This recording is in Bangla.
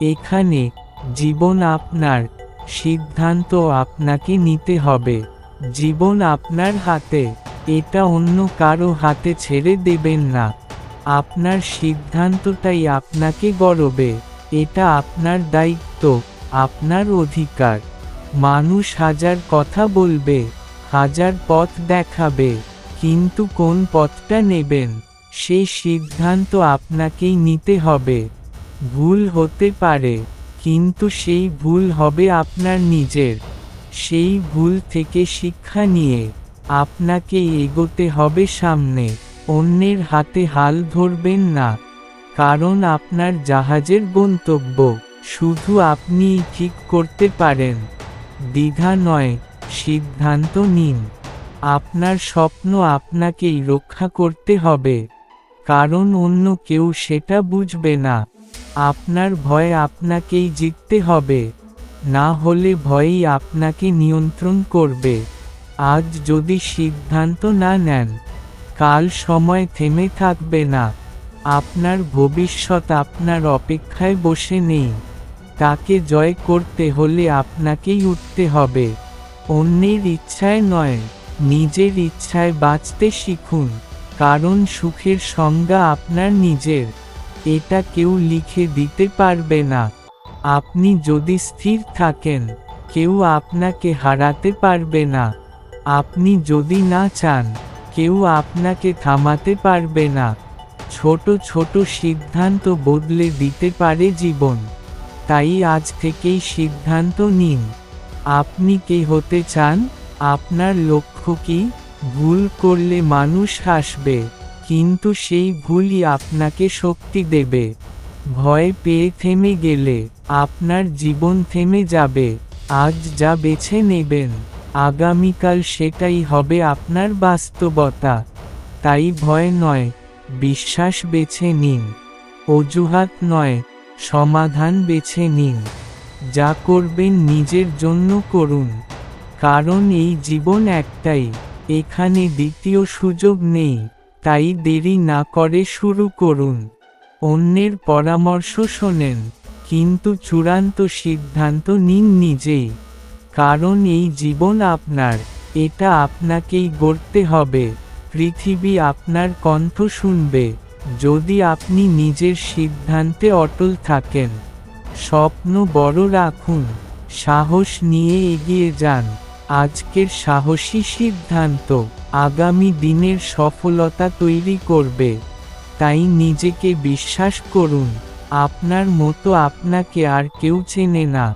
এখানে জীবন আপনার, সিদ্ধান্ত আপনাকে নিতে হবে। জীবন আপনার হাতে, এটা অন্য কারও হাতে ছেড়ে দেবেন না। আপনার সিদ্ধান্তটাই আপনাকে গড়বে, এটা আপনার দায়িত্ব, আপনার অধিকার। মানুষ হাজার কথা বলবে, হাজার পথ দেখাবে, কিন্তু কোন পথটা নেবেন, সেই সিদ্ধান্ত আপনাকেই নিতে হবে। ভুল হতে পারে, কিন্তু সেই ভুল হবে আপনার নিজের। সেই ভুল থেকে শিক্ষা নিয়ে আপনাকে এগোতে হবে সামনে, অন্যের হাতে হাল ধরবেন না। কারণ আপনার জাহাজের গন্তব্য, শুধু আপনিই ঠিক করতে পারেন। দ্বিধা নয়, সিদ্ধান্ত নিন। আপনার স্বপ্ন আপনাকেই রক্ষা করতে হবে। কারণ অন্য কেউ সেটা বুঝবে না। আপনার ভয় আপনাকেই জিততে হবে। না হলে ভয়ই আপনাকে নিয়ন্ত্রণ করবে। আজ যদি সিদ্ধান্ত না নেন, কাল সময় থেমে থাকবে না। আপনার ভবিষ্যৎ আপনার অপেক্ষায় বসে নেই। তাকে জয় করতে হলে আপনাকেই উঠতে হবে। অন্যের ইচ্ছায় নয়, নিজের ইচ্ছায় বাঁচতে শিখুন। কারণ সুখের সংজ্ঞা আপনার নিজের। এটা কেউ লিখে দিতে পারবে না। আপনি যদি স্থির থাকেন, কেউ আপনাকে হারাতে পারবে না। আপনি যদি না চান, কেউ আপনাকে থামাতে পারবে না। ছোট ছোট সিদ্ধান্ত বদলে দিতে পারে জীবন। তাই আজ থেকেই সিদ্ধান্ত নিন। আপনি কে হতে চান? আপনার লক্ষ্য কি? ভুল করলে মানুষ হাসবে। কিন্তু সেই ভুলই আপনাকে শক্তি দেবে। ভয় পেয়ে থেমে গেলে আপনার জীবন থেমে যাবে। আজ যা বেছে নেবেন, আগামীকাল সেটাই হবে আপনার বাস্তবতা। তাই ভয় নয়, বিশ্বাস বেছে নিন। অজুহাত নয়, সমাধান বেছে নিন। যা করবেন নিজের জন্য করুন। কারণ এই জীবন একটাই, এখানে দ্বিতীয় সুযোগ নেই। তাই দেরি না করে শুরু করুন। অন্যের পরামর্শ শোনেন, কিন্তু চূড়ান্ত সিদ্ধান্ত নিন নিজেই কারণ এই জীবন আপনার, এটা আপনাকেই গড়তে হবে। পৃথিবী আপনার কণ্ঠ শুনবে, যদি আপনি নিজের সিদ্ধান্তে অটল থাকেন। স্বপ্ন বড় রাখুন, সাহস নিয়ে এগিয়ে যান। আজকের সাহসী সিদ্ধান্ত, আগামী দিনের সফলতা তৈরি করবে। তাই নিজেকে বিশ্বাস করুন, আপনার মতো আপনাকে আর কেউ চেনে না।